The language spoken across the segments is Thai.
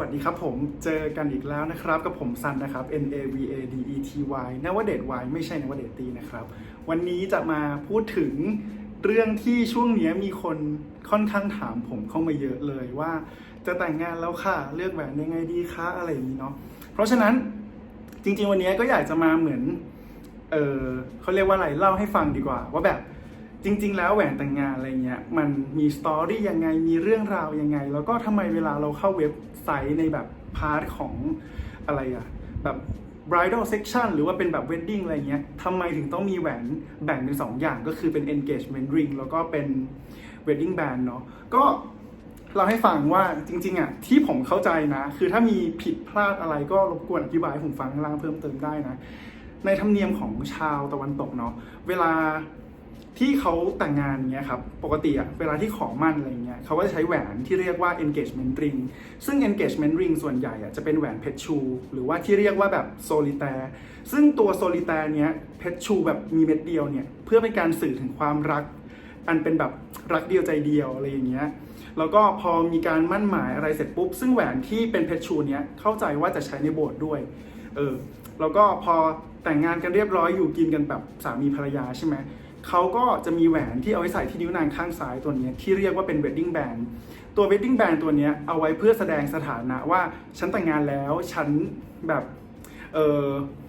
สวัสดีครับผมเจอกันอีกแล้วนะครับกับผมซันนะครับ N A V A D E T Y นวเดต Y ไม่ใช่นวเดตตีนะครับ วันนี้จะมาพูดถึงเรื่องที่ช่วงนี้มีคนค่อนข้างถามผมเข้ามาเยอะเลยว่า จะแต่งงานแล้วค่ะ เลือกแหวนยังไงดีคะอะไรอย่างนี้เนาะเพราะฉะนั้นจริง ๆ วันนี้ก็อยากจะมาเหมือนเออเขาเรียกว่าอะไรเล่าให้ฟังดีกว่า ว่าแบบ จริง ๆ แล้วแหวนแต่งงานอะไรเงี้ยมันมีสตอรี่ยังไงมีเรื่องราวยังไง แล้วก็ทำไมเวลาเราเข้าเว็บไซต์ในแบบพาร์ทของอะไรอะแบบ bridal section หรือว่าเป็นแบบ wedding อะไรเงี้ยทำไมถึงต้องมีแหวนแบ่งเป็นสองอย่างก็คือเป็น engagement ring แล้วก็เป็น wedding band เนาะก็เราให้ฟังว่าจริงๆอะที่ผมเข้าใจนะ คือถ้ามีผิดพลาดอะไรก็รบกวนอธิบายให้ผมฟังข้างล่างเพิ่มเติมได้นะ ในธรรมเนียมของชาวตะวันตกเนาะเวลา ที่เขาแต่งงานเงี้ยครับ ปกติอะเวลาที่ขอมั่นอะไรเงี้ยเขาก็จะใช้แหวนที่เรียกว่า engagement ring ซึ่ง engagement ring ส่วนใหญ่อะจะเป็นแหวนเพชรชู หรือว่าที่เรียกว่าแบบโซลิแตร์ซึ่งตัวโซลิแตร์เนี้ยเพชรชูแบบมีเม็ดเดียวเนี่ยเพื่อเป็นการสื่อถึงความรัก อันเป็นแบบรักเดียวใจเดียวอะไรอย่างเงี้ยแล้วก็พอมีการมั่นหมายอะไรเสร็จปุ๊บ ซึ่งแหวนที่เป็นเพชรชูเนี้ยเข้าใจว่าจะใช้ในโบสถ์ด้วยเออแล้วก็พอแต่งงานกันเรียบร้อยอยู่กินกันแบบสามีภรรยาใช่ไหม เขาก็จะมีแหวนที่เอาไว้ใส่ที่นิ้วนางข้างซ้ายตัวนี้ที่เรียกว่าเป็น wedding band ตัว wedding band ตัวนี้เอาไว้เพื่อแสดงสถานะว่าฉันแต่งงานแล้วฉันแบบเออ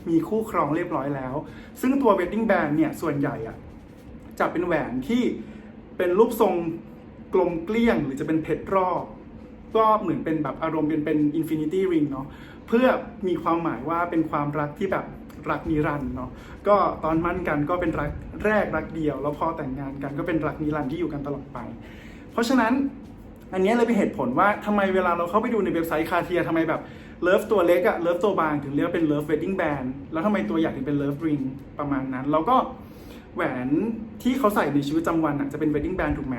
มีคู่ครองเรียบร้อยแล้ว ซึ่งตัว wedding band เนี่ยส่วนใหญ่อะจะเป็นแหวนที่เป็นรูปทรงกลมเกลี้ยง หรือจะเป็นเพชรรอบก็เหมือนเป็นแบบอารมณ์เป็นเป็น infinity ring เนาะเพื่อมีความหมายว่าเป็นความรักที่แบบ รักนิรันดร์เนาะก็ตอนมั่นกันก็เป็นรักแรกรักเดียว แล้วพอแต่งงานกันก็เป็นรักนิรันดร์ที่อยู่กันตลอดไป เพราะฉะนั้นอันนี้เลยเป็นเหตุผลว่าทำไมเวลาเราเข้าไปดูในเว็บไซต์คาเทียทำไมแบบเลิฟตัวเล็กอะเลิฟตัวบางถึงเรียกว่าเป็นเลิฟเวดดิ้งแบนแล้วทำไมตัวใหญ่ถึงเป็นเลิฟริงประมาณนั้น แล้วก็แหวนที่เขาใส่ในชีวิตประจำวันอะจะเป็นเวดดิ้งแบนถูกไหม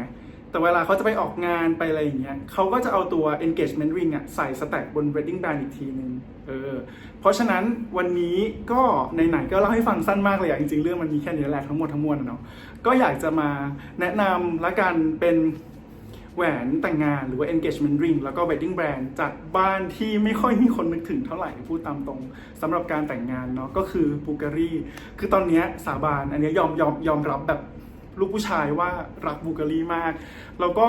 แต่เวลาเขาจะไปออกงานไปอะไรอย่างเงี้ยเขาก็จะเอาตัว engagement ring อะใส่สแต็กบน wedding band อีกทีนึง เออเพราะฉะนั้นวันนี้ก็ไหนๆก็เล่าให้ฟังสั้นมากเลยอะจริงๆ เรื่องมันมีแค่นี้แหละทั้งหมดทั้งมวลอะเนาะก็อยากจะมาแนะนำละกันเป็นแหวนแต่งงานหรือว่า engagement ring แล้วก็ wedding band จากบ้านที่ไม่ค่อยมีคนนึกถึงเท่าไหร่พูดตามตรงสำหรับการแต่งงานเนาะก็คือบูการีคือตอนนี้สาบานอันนี้ยอมยอมยอมรับแบบลูกผู้ชายว่ารักบูการีมาก แล้วก็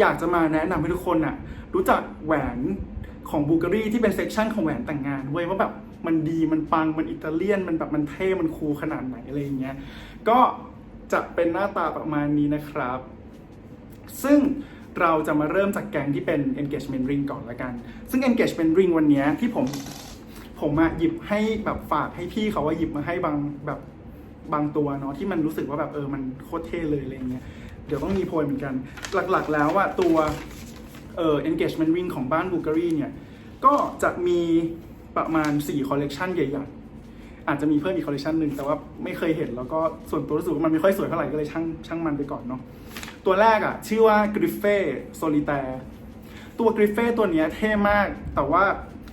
อยากจะมาแนะนำให้ทุกคนอะรู้จักแหวน ของบูการีที่เป็นเซกชันของแหวนแต่งงานเว้ยว่าแบบมันดีมันปังมันอิตาเลียน มันแบบมันเท่มันคูลขนาดไหนอะไรอย่างเงี้ยก็จะเป็นหน้าตาประมาณนี้นะครับ ซึ่งเราจะมาเริ่มจากแกงที่เป็น engagement ring ก่อนละกัน ซึ่ง engagement ring วันเนี้ยที่ผมผมอะหยิบให้แบบฝากให้พี่เขาว่าหยิบมาให้บางแบบบางตัวเนาะที่มันรู้สึกว่าแบบเออมันโคตรเท่เลยอะไรเงี้ยเดี๋ยวต้องมีโพยเหมือนกัน หลักๆ แล้วว่าตัว เอ่อ engagement ring ของบ้านบูการีเนี่ย ก็จะมีประมาณ 4 คอลเลกชันใหญ่ๆ อาจจะมีเพิ่มอีกคอลเลกชันหนึ่งแต่ว่าไม่เคยเห็นแล้วก็ส่วนตัวรู้สึกว่ามันไม่ค่อยสวยเท่าไหร่ก็เลยช่างช่างมันไปก่อนเนาะตัวแรกอะชื่อว่ากริฟเฟ่โซลิแตร์ตัวกริฟเฟ่ตัวเนี้ยเท่มาก แต่ว่า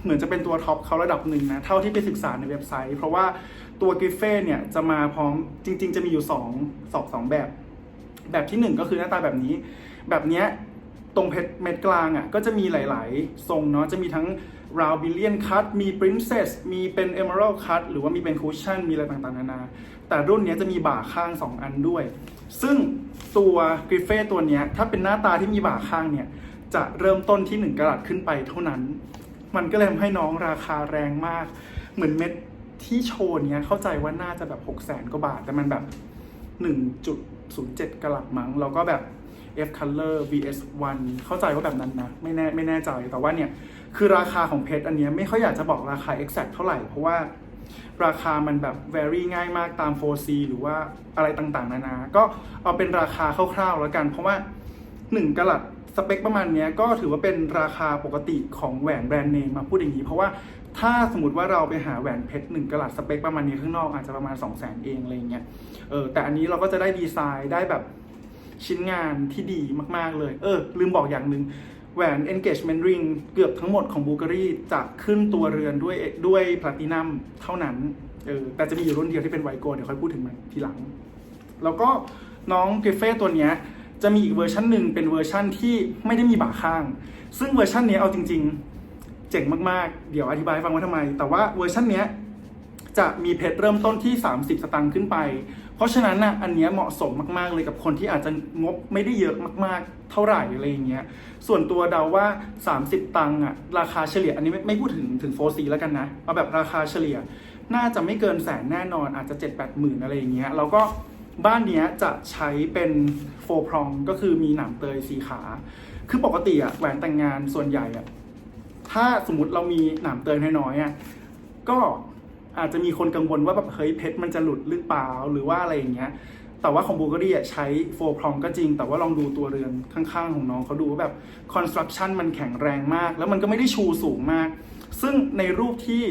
เหมือนจะเป็นตัวท็อปเขาระดับหนึ่งนะ เท่าที่ไปศึกษาในเว็บไซต์ เพราะว่าตัวกริฟเฟ่เนี่ยจะมาพร้อมจริง ๆ จะมีอยู่2องสองสองแบบ แบบที่ 1 ก็คือหน้าตาแบบนี้ แบบเนี้ย ตรงเพชรเม็ดกลางอะก็จะมีหลาย ๆ ทรงเนาะจะมีทั้ง round billion cut มี princess มีเป็น emerald cut หรือว่ามีเป็น cushion มีอะไรต่างๆ นานา แต่รุ่นนี้จะมีบ่าข้าง 2 อันด้วย ซึ่งตัวกริฟเฟ่ตัวนี้ถ้าเป็นหน้าตาที่มีบ่าข้างเนี่ย จะเริ่มต้นที่ 1กะรัตขึ้นไปเท่านั้น มันก็เลยทำให้น้องราคาแรงมาก เหมือนเม็ดที่โชว์เนี้ยเข้าใจว่าน่าจะแบบ6 0แสนกว่าบาทแต่มันแบบ 1.07กะรัตมั้งแล้วก็แบบ F Color VS 1 เข้าใจว่าแบบนั้นนะ ไม่แน่ไม่แน่ใจแต่ว่าเนี่ย คือราคาของเพชรอันเนี้ยไม่ค่อยอยากจะบอกราคา exact เท่าไหร่ เพราะว่าราคามันแบบ vary ง่ายมากตาม 4C หรือว่าอะไรต่างๆ นานา ก็เอาเป็นราคาคร่าวๆแล้วกัน เพราะว่า 1กะรัตสเปคประมาณนี้ก็ถือว่าเป็นราคาปกติของแหวนแบรนด์เนมมาพูดอย่างนี้ เพราะว่าถ้าสมมติว่าเราไปหาแหวนเพชร1กะรัตสเปคประมาณนี้ข้างนอกอาจจะประมาณ 2 0 0 0 0 0เองอะไรเงี้ยเออแต่อันนี้เราก็จะได้ดีไซน์ได้แบบ ชิ้นงานที่ดีมาก ๆ เลย เออ ลืมบอกอย่างหนึ่งแหวน engagement ring เกือบทั้งหมดของบูการีจะขึ้นตัวเรือนด้วยด้วยแพลตินัมเท่านั้น เออ แต่จะมีอยู่รุ่นเดียวที่เป็นไวโกลเดี๋ยวค่อยพูดถึงมันทีหลัง แล้วก็น้องกริฟเฟ่ตัวเนี้ยจะมีอีกเวอร์ชันหนึ่งเป็นเวอร์ชันที่ไม่ได้มีบ่าข้าง ซึ่งเวอร์ชันนี้เอาจริง ๆ เจ๋งมากๆ เดี๋ยวอธิบายฟังว่าทำไม แต่ว่าเวอร์ชันนี้จะมีเพชรเริ่มต้นที่ 30 สตางค์ขึ้นไป เพราะฉะนั้นนะอันเนี้ยเหมาะสมมากๆเลยกับคนที่อาจจะงบไม่ได้เยอะมากๆ เท่าไหร่อะไรอย่างเงี้ย ส่วนตัวเดาว่า 30 ตังค์อะราคาเฉลี่ยอันนี้ไม่ไม่พูดถึงถึงโฟซีแล้วกันนะเอาแบบราคาเฉลี่ย น่าจะไม่เกินแสนแน่นอนอาจจะ 7 8หมื่นอะไรอย่างเงี้ยแล้วก็บ้านเนี้ยจะใช้เป็นโฟพรองก็คือมีหนามเตยสีขา คือปกติอะแหวนแต่งงานส่วนใหญ่อะถ้าสมมติเรามีหนามเตยน้อยๆอะก็ อาจจะมีคนกังวลว่าแบบเฮ้ยเพชรมันจะหลุดหรือเปล่าหรือว่าอะไรอย่างเงี้ยแต่ว่าของบูการีอะใช้โฟพรองก็จริง แต่ว่าลองดูตัวเรือนข้างๆของน้องเขาดูว่าแบบคอนสตรักชั่นมันแข็งแรงมาก แล้วมันก็ไม่ได้ชูสูงมาก ซึ่งในรูปที่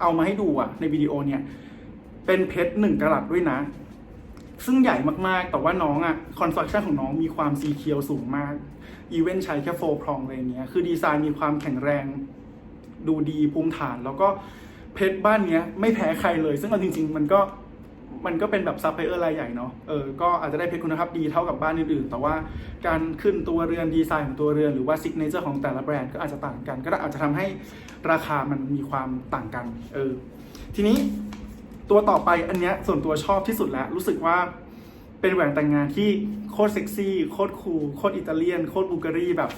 เอามาให้ดูอะในวิดีโอเนี่ยเป็นเพชรหนึ่งกะรัตด้วยนะ ซึ่งใหญ่มากๆ แต่ว่าน้องอะคอนสตรักชั่นของน้องมีความซีเคียวสูงมากอีเวนใช้แค่โฟพรองอะไรเงี้ยคือดีไซน์มีความแข็งแรง ดูดีภูมิฐานแล้วก็ เพชรบ้านเนี้ยไม่แพ้ใครเลย ซึ่งเอาจริง ๆ มันก็มันก็เป็นแบบซัพพลายเออร์รายใหญ่เนาะ เออ ก็อาจจะได้เพชรคุณภาพดีเท่ากับบ้านอื่นๆ แต่ว่าการขึ้นตัวเรือนดีไซน์ของตัวเรือนหรือว่าซิกเนเจอร์ของแต่ละแบรนด์ก็อาจจะต่างกัน ก็อาจจะทำให้ราคามันมีความต่างกัน เออ ทีนี้ตัวต่อไปอันเนี้ยส่วนตัวชอบที่สุดแล้ว รู้สึกว่าเป็นแหวนแต่งงานที่โคตรเซ็กซี่ โคตรคูล โคตรอิตาเลียน โคตรบูการีแบบ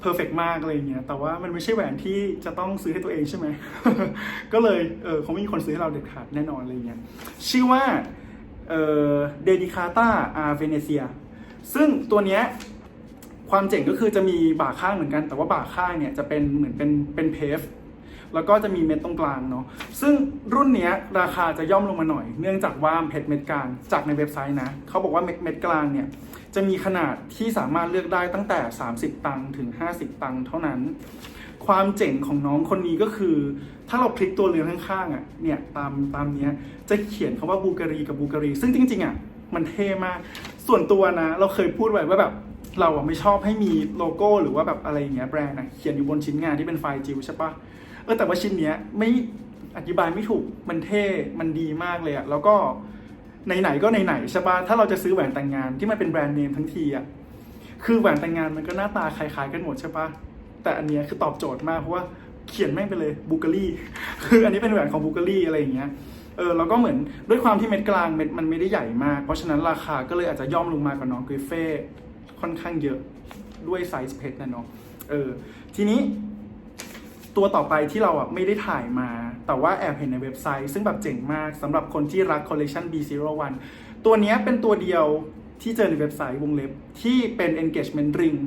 เพอร์เฟกมากอะไรอย่างเงี้ย แต่ว่ามันไม่ใช่แหวนที่จะต้องซื้อให้ตัวเองใช่ไหม ก็เลยเออคงไม่มีคนซื้อให้เราเด็ดขาดแน่นอนอะไรเงี้ย ชื่อว่าเอ่อเดดิคาตาอาเวเนเซีย ซึ่งตัวเนี้ยความเจ๋งก็คือจะมีบ่าข้างเหมือนกัน แต่ว่าบ่าข้างเนี่ยจะเป็นเหมือนเป็นเป็นเพฟ แล้วก็จะมีเม็ดตรงกลางเนาะซึ่งรุ่นเนี้ยราคาจะย่อมลงมาหน่อย เนื่องจากว่าเพชรเม็ดกลางจากในเว็บไซต์นะเขาบอกว่าเม็ดเม็ดกลางเนี่ยจะมีขนาดที่สามารถเลือกได้ตั้งแต่ 30 ตังค์ถึง 50 ตังค์เท่านั้น ความเจ๋งของน้องคนนี้ก็คือ ถ้าเราพลิกตัวเรือข้างๆอะเนี่ยตามตามเนี้ยจะเขียนคาว่าบูการีกับบูการี ซึ่งจริงๆอะมันเท่มาก ส่วนตัวนะ เราเคยพูดไว้ว่าแบบเราอะไม่ชอบให้มีโลโก้หรือว่าแบบอะไรอย่างเงี้ยแบรนด์อะเขียนอยู่บนชิ้นงานที่เป็นไฟล์จิวใช่ปะ เออแต่ว่าชิ้นเนี้ยไม่อธิบายไม่ถูกมันเท่มันดีมากเลยอะแล้วก็ไหนๆก็ไหนๆใช่ปะถ้าเราจะซื้อแหวนแต่งงานที่มันเป็นแบรนด์เนมทั้งทีอะคือแหวนแต่งงานมันก็หน้าตาคล้ายๆกันหมดใช่ปะแต่อันเนี้ยคือตอบโจทย์มากเพราะว่าเขียนแม่งไปเลยบูการี่คืออันนี้เป็นแหวนของบูการี่อะไรอย่างเงี้ยเออแล้วก็เหมือนด้วยความที่เม็ดกลางเม็ดมันไม่ได้ใหญ่มาก เพราะฉะนั้นราคาก็เลยอาจจะย่อมลงมากว่าน้องกริฟเฟ่ค่อนข้างเยอะด้วยไซส์เพชรนะเนาะเออทีนี้ ตัวต่อไปที่เราอะไม่ได้ถ่ายมา แต่ว่าแอบเห็นในเว็บไซต์ ซึ่งแบบเจ๋งมากสำหรับคนที่รักคอลเลกชัน B01 ตัวนี้เป็นตัวเดียวที่เจอในเว็บไซต์วงเล็บที่เป็น engagement ring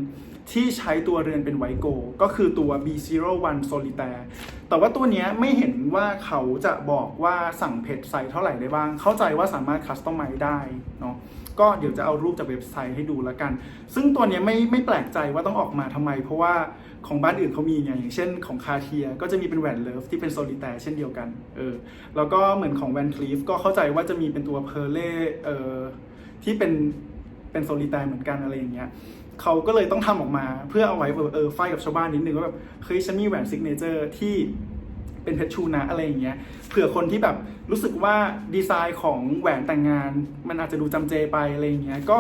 ที่ใช้ตัวเรือนเป็นไวโก ก็คือตัว B01 Solitaire แต่ว่าตัวนี้ไม่เห็นว่าเขาจะบอกว่าสั่งเพชรใส่เท่าไหร่ได้บ้าง เข้าใจว่าสามารถคัสตอมไมซ์ได้เนาะก็เดี๋ยวจะเอารูปจากเว็บไซต์ให้ดูแล้วกัน ซึ่งตัวนี้ไม่ไม่แปลกใจว่าต้องออกมาทำไม เพราะว่าของบ้านอื่นเขามีไงอย่างเช่นของคาเทียก็จะมีเป็นแหวนเลิฟที่เป็นโซลิแตร์เช่นเดียวกันเออแล้วก็เหมือนของแวนคลีฟก็เข้าใจว่าจะมีเป็นตัวเพอร์เล่เอ่อที่เป็นเป็นโซลิแตร์เหมือนกันอะไรอย่างเงี้ย เขาก็เลยต้องทำออกมาเพื่อเอาไว้เออไฟกับชาวบ้านนิดนึงว่าแบบเฮ้ยฉันมีแหวนซิกเนเจอร์ที่เป็นเพชรชูนะอะไรอย่างเงี้ยเผื่อคนที่แบบรู้สึกว่าดีไซน์ของแหวนแต่งงาน มันอาจจะดูจำเจไปอะไรอย่างเงี้ยก็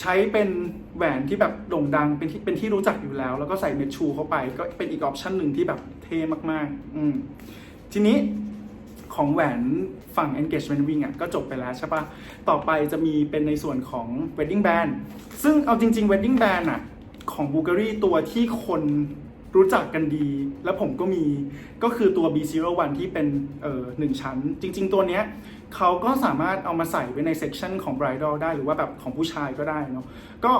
ใช้เป็นแหวนที่แบบโด่งดังเป็นที่เป็นที่รู้จักอยู่แล้ว แล้วก็ใส่เม็ดชูเข้าไป ก็เป็นอีกออปชั่นหนึ่งที่แบบเท่มากๆ อืมทีนี้ ของแหวนฝั่ง engagement ring อะก็จบไปแล้วใช่ปะต่อไปจะมีเป็นในส่วนของ wedding band ซึ่งเอาจริง ๆ wedding band อะของ Bulgari ตัวที่คนรู้จักกันดี แล้วผมก็มีก็คือตัว B01 ที่เป็นเอ่อหนึ่งชั้น จริง ๆ ตัวเนี้ยเขาก็สามารถเอามาใส่ไว้ใน section ของ bridal ได้หรือว่าแบบของผู้ชายก็ได้เนาะก็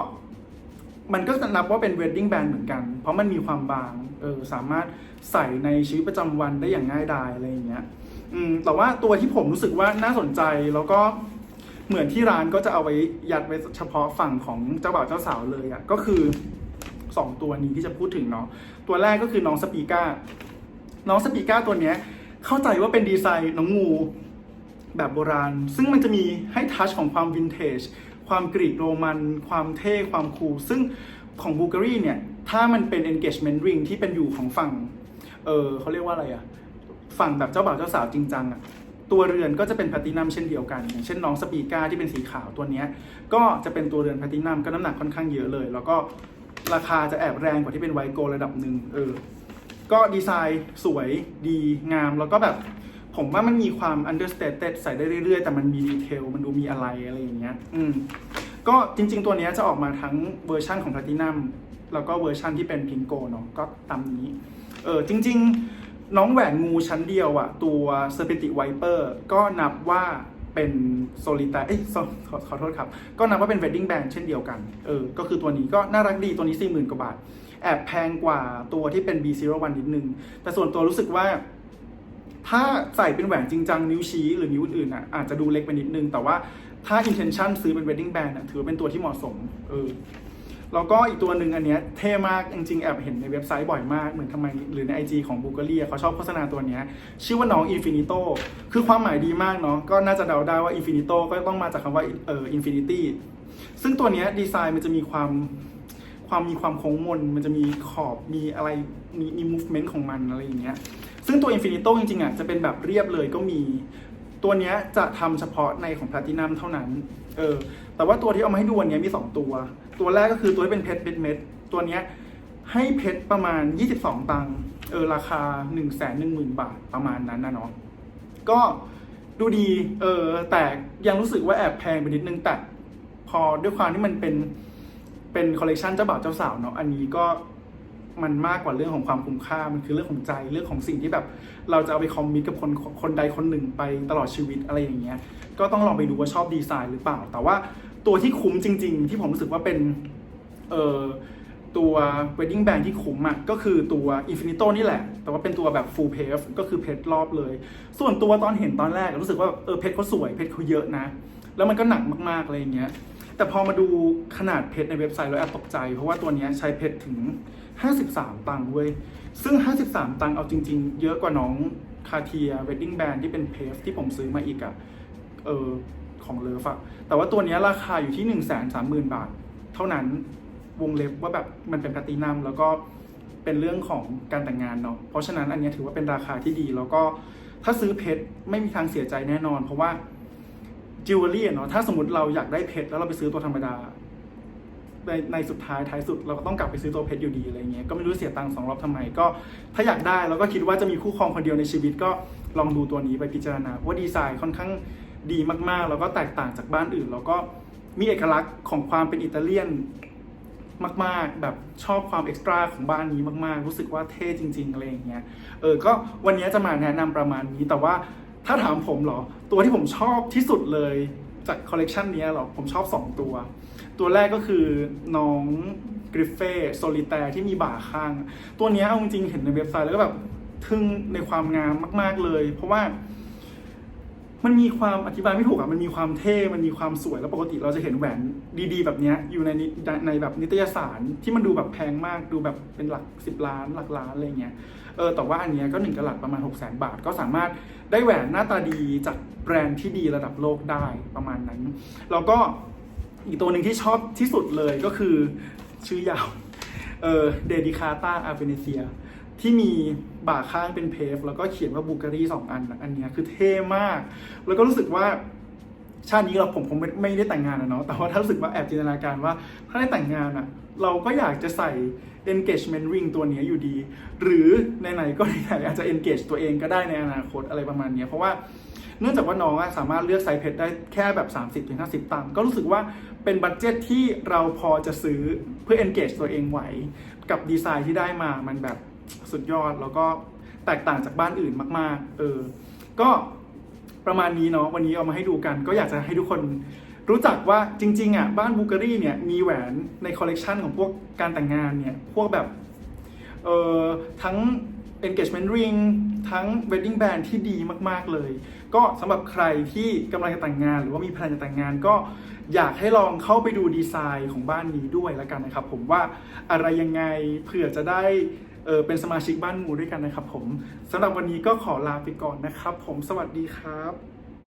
มันก็นับว่าเป็น wedding band เหมือนกัน เพราะมันมีความบาง เออ สามารถใส่ในชีวิตประจำวันได้อย่างง่ายดายอะไรอย่างเงี้ย อืมแต่ว่าตัวที่ผมรู้สึกว่าน่าสนใจแล้วก็เหมือนที่ร้านก็จะเอาไว้ยัดไว้เฉพาะฝั่งของเจ้าบ่าวเจ้าสาวเลยอะ่ะก็คือสองตัวนี้ที่จะพูดถึงเนาะตัวแรกก็คือน้องสปีก้าน้องสปีก้าตัวเนี้ย เข้าใจว่าเป็นดีไซน์น้องงูแบบโบราณ ซึ่งมันจะมีให้ทัชของความวินเทจความกรีกโรมัน ความเท่ ความคูลซึ่งของบูการีเนี่ย ถ้ามันเป็น engagement ring ที่เป็นอยู่ของฝั่ง เออเขาเรียกว่าอะไรอะ ฝั่งแบบเจ้าบ่าวเจ้าสาวจริงจังอะตัวเรือนก็จะเป็นแพลตินัมเช่นเดียวกัน อย่างเช่นน้องสปีก้าที่เป็นสีขาวตัวนี้ก็จะเป็นตัวเรือนแพลตินัมก็น้ำหนักค่อนข้างเยอะเลย แล้วก็ราคาจะแอบแรงกว่าที่เป็นไวโกลระดับหนึ่งเออก็ดีไซน์สวยดีงามแล้วก็แบบผมว่ามันมีความ understated ใส่ได้เรื่อยๆ แต่มันมีดีเทลมันดูมีอะไรอะไรอย่างเงี้ยอืมก็จริง ๆ ตัวนี้จะออกมาทั้งเวอร์ชั่นของ Platinum แล้วก็เวอร์ชั่นที่เป็นพิงโกเนาะก็ตามนี้เออจริง ๆ น้องแหวนงูชั้นเดียวอะตัว s e r p e n t i Viper ก็นับว่าเป็นโซลิตาเอ้ยขอขอโทษครับ ก็นับว่าเป็น wedding band เช่นเดียวกัน เออ ก็คือตัวนี้ก็น่ารักดีตัวนี้40,000กว่าบาท แอบแพงกว่าตัวที่เป็น B01 นิดนึง แต่ส่วนตัวรู้สึกว่า ถ้าใส่เป็นแหวนจริงจังนิ้วชี้หรือนิ้วอื่นอะอาจจะดูเล็กไปนิดนึง แต่ว่าถ้า intention ซื้อเป็น wedding band อะถือเป็นตัวที่เหมาะสม เออ แล้วก็อีกตัวหนึ่งอันเนี้ยเท่มากจริงๆแอบเห็นในเว็บไซต์บ่อยมากเหมือนทำไมหรือใน IG ของบูเกอรี่เขาชอบโฆษณาตัวเนี้ยชื่อว่าน้อง Infinito คือความหมายดีมากเนาะก็น่าจะเดาได้ว่า Infinito ก็ต้องมาจากคำว่าเอ่อ Infinity ซึ่งตัวเนี้ยดีไซน์มันจะมีความความมีความโค้งมน มันจะมีขอบมีอะไรมีมี movement ของมันอะไรอย่างเงี้ยซึ่งตัว Infinito จริงๆอะจะเป็นแบบเรียบเลยก็มีตัวเนี้ยจะทำเฉพาะในของ Platinum เท่านั้นเออแต่ว่าตัวที่เอามาให้ดูวันนี้มี 2 ตัว ตัวแรกก็คือตัวที่เป็นเพชรเม็ดเม็ดตัวเนี้ยให้เพชรประมาณ 22 ตังค์เออราคา 1 1 0 0 0 0 บาทประมาณนั้นนะเนาะก็ดูดีเออแต่ยังรู้สึกว่าแอบแพงไปนิดนึงแต่พอด้วยความที่มันเป็นเป็นคอลเลกชันเจ้าบ่าวเจ้าสาวเนาะอันนี้ก็มันมากกว่าเรื่องของความคุ้มค่า มันคือเรื่องของใจเรื่องของสิ่งที่แบบ เราจะเอาไปคอมมิตกับคนคนใดคนหนึ่งไปตลอดชีวิตอะไรอย่างเงี้ย ก็ต้องลองไปดูว่าชอบดีไซน์หรือเปล่า แต่ว่า ตัวที่คุ้มจริง ๆ ที่ผมรู้สึกว่าเป็นเอ่อตัว wedding band ที่คุ้มอะก็คือตัว Infinito นี่แหละ แต่ว่าเป็นตัวแบบ full pave ก็คือเพชรรอบเลย ส่วนตัวตอนเห็นตอนแรกรู้สึกว่าเออเพชรเขาสวยเพชรเขาเยอะนะ แล้วมันก็หนักมากๆอะไรอย่างเงี้ยแต่พอมาดูขนาดเพชรในเว็บไซต์แล้วแอบตกใจ เพราะว่าตัวนี้ใช้เพชรถึง 53 ตังค์เว้ยซึ่ง 53 ตังค์เอาจริง ๆ เยอะกว่าน้องคาเทีย wedding band ที่เป็นเพฟที่ผมซื้อมาอีกอะเออ ของเลิฟอะแต่ว่าตัวนี้ราคาอยู่ที่1 3 0 0 0 0บาท เท่านั้นวงเล็บว่าแบบมันเป็นแพลตินัมแล้วก็เป็นเรื่องของการแต่งงานเนาะเพราะฉะนั้นอันนี้ถือว่าเป็นราคาที่ดี แล้วก็ถ้าซื้อเพชรไม่มีทางเสียใจแน่นอน เพราะว่าจิวเวลรี่เนาะถ้าสมมติเราอยากได้เพชรแล้วเราไปซื้อตัวธรรมดาในในสุดท้ายท้ายสุดเราก็ต้องกลับไปซื้อตัวเพชรอยู่ดีอะไรเงี้ยก็ไม่รู้เสียตังค์สองรอบทำไมก็ ถ้าอยากได้แล้วก็คิดว่าจะมีคู่ครองคนเดียวในชีวิตก็ลองดูตัวนี้ไปพิจารณาว่าดีไซน์ค่อนข้าง ดีมากๆ แล้วก็แตกต่างจากบ้านอื่น แล้วก็มีเอกลักษณ์ของความเป็นอิตาเลียนมาก ๆ แบบชอบความเอ็กซ์ตร้าของบ้านนี้มาก ๆ รู้สึกว่าเท่จริง ๆ อะไรอย่างเงี้ย เออ ก็วันนี้จะมาแนะนำประมาณนี้ แต่ว่าถ้าถามผมเหรอ ตัวที่ผมชอบที่สุดเลยจากคอลเลกชันนี้หรอ ผมชอบ 2 ตัว ตัวแรกก็คือน้องกริฟเฟ่โซลิแตที่มีบ่าข้าง ตัวนี้เอาจริงๆเห็นในเว็บไซต์แล้วก็แบบทึ่งในความงามมาก ๆ เลย เพราะว่า มันมีความอธิบายไม่ถูกอะมันมีความเท่ มันมีความสวย แล้วปกติเราจะเห็นแหวนดีๆ แบบเนี้ยอยู่ในในแบบนิตยสารที่มันดูแบบแพงมาก ดูแบบเป็นหลักสิบล้าน หลักล้านอะไรเงี้ย เออ แต่ว่าอันเนี้ยก็หนึ่งกะลัดประมาณ 6 0 0 0 0 0บาท ก็สามารถได้แหวนหน้าตาดีจากแบรนด์ที่ดีระดับโลกได้ประมาณนั้น แล้วก็อีกตัวหนึ่งที่ชอบที่สุดเลยก็คือชื่อยาว เออเดดิคาตาอาเ e เนเซีย ที่มีบ่าข้างเป็นเพฟแล้วก็เขียนว่าบูการีสองอันอันนี้คือเท่มาก แล้วก็รู้สึกว่าชาตินี้เราผมคงไม่ไม่ได้แต่งงานนะเนาะ แต่ว่าถ้ารู้สึกว่าแอบจินตนาการว่า ถ้าได้แต่งงานอะเราก็อยากจะใส่ engagement ring ตัวนี้อยู่ดี หรือไหนๆก็ไหนๆอาจจะ engage ตัวเองก็ได้ในอนาคตอะไรประมาณนี้เพราะว่าเนื่องจากว่าน้องสามารถเลือกไซส์เพชรได้แค่แบบ 30-50 ตังค์ก็รู้สึกว่าเป็นบัตเจ็ตที่เราพอจะซื้อเพื่อ engage ตัวเองไหว กับดีไซน์ที่ได้มามันแบบ สุดยอดแล้วก็แตกต่างจากบ้านอื่นมาก ๆ เออ ก็ประมาณนี้เนาะวันนี้เอามาให้ดูกัน ก็อยากจะให้ทุกคนรู้จักว่าจริง ๆ อะ บ้านบูการีเนี่ยมีแหวนในคอลเลกชันของพวกการแต่งงานเนี่ย พวกแบบเอ่อทั้ง engagement ring ทั้ง wedding band ที่ดีมากๆเลย ก็สำหรับใครที่กำลังจะแต่งงาน หรือว่ามีแพลนจะแต่งงานก็อยากให้ลองเข้าไปดูดีไซน์ของบ้านนี้ด้วยล้วกันนะครับ ผมว่าอะไรยังไงเผื่อจะได้ ออเป็นสมาชิกบ้านหมูด้วยกันนะครับผมสำหรับวันนี้ก็ขอลาไปก่อนนะครับ ผมสวัสดีครับ